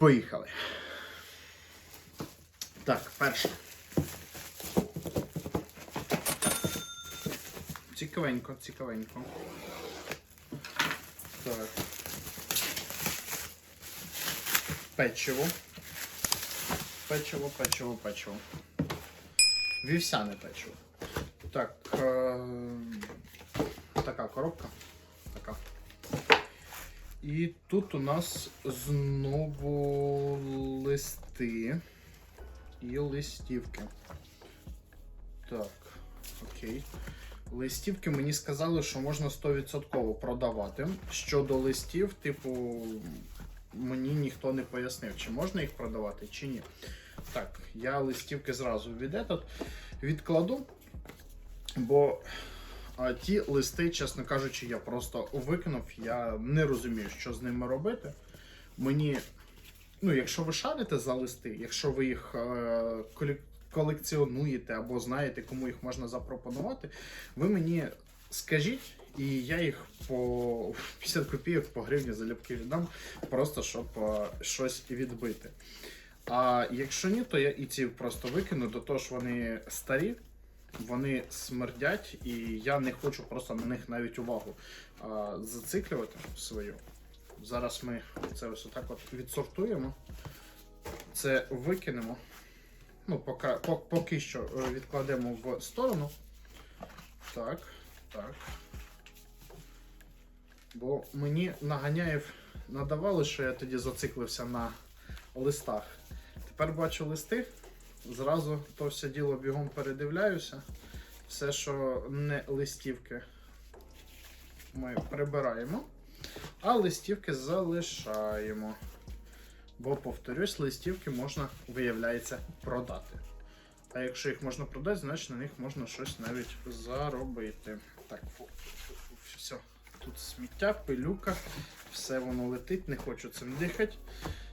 Поїхали. Так, перше. Цікавенько, цікавенько. Так. Печиво. Печиво, печиво, печиво. Вівсяне печиво. Так. Е- така коробка. І тут у нас знову листи і листівки. Так, окей. Листівки мені сказали, що можна 100% продавати. Щодо листів, типу, мені ніхто не пояснив, чи можна їх продавати, чи ні. Так, я листівки зразу від этот відкладу, бо а ті листи, чесно кажучи, я просто викинув. Я не розумію, що з ними робити. Мені, ну, якщо ви шарите за листи, якщо ви їх е, колекціонуєте або знаєте, кому їх можна запропонувати, ви мені скажіть, і я їх по 50 копійок по гривні залюбки віддам, просто щоб е, щось відбити. А якщо ні, то я і ці просто викину, до того ж вони старі, вони смердять, і я не хочу просто на них навіть увагу а, зациклювати свою. Зараз ми це ось отак от відсортуємо, це викинемо. Ну, поки, поки що е, відкладемо в сторону. Так, так. Бо мені наганяєв надавали, що я тоді зациклився на листах. Тепер бачу листи, зразу то все діло бігом передивляюся. Все, що не листівки, ми прибираємо, а листівки залишаємо. Бо, повторюсь, листівки можна, виявляється, продати. А якщо їх можна продати, значить на них можна щось навіть заробити. Так, все. Тут сміття, пилюка, все воно летить, не хочу цим дихати.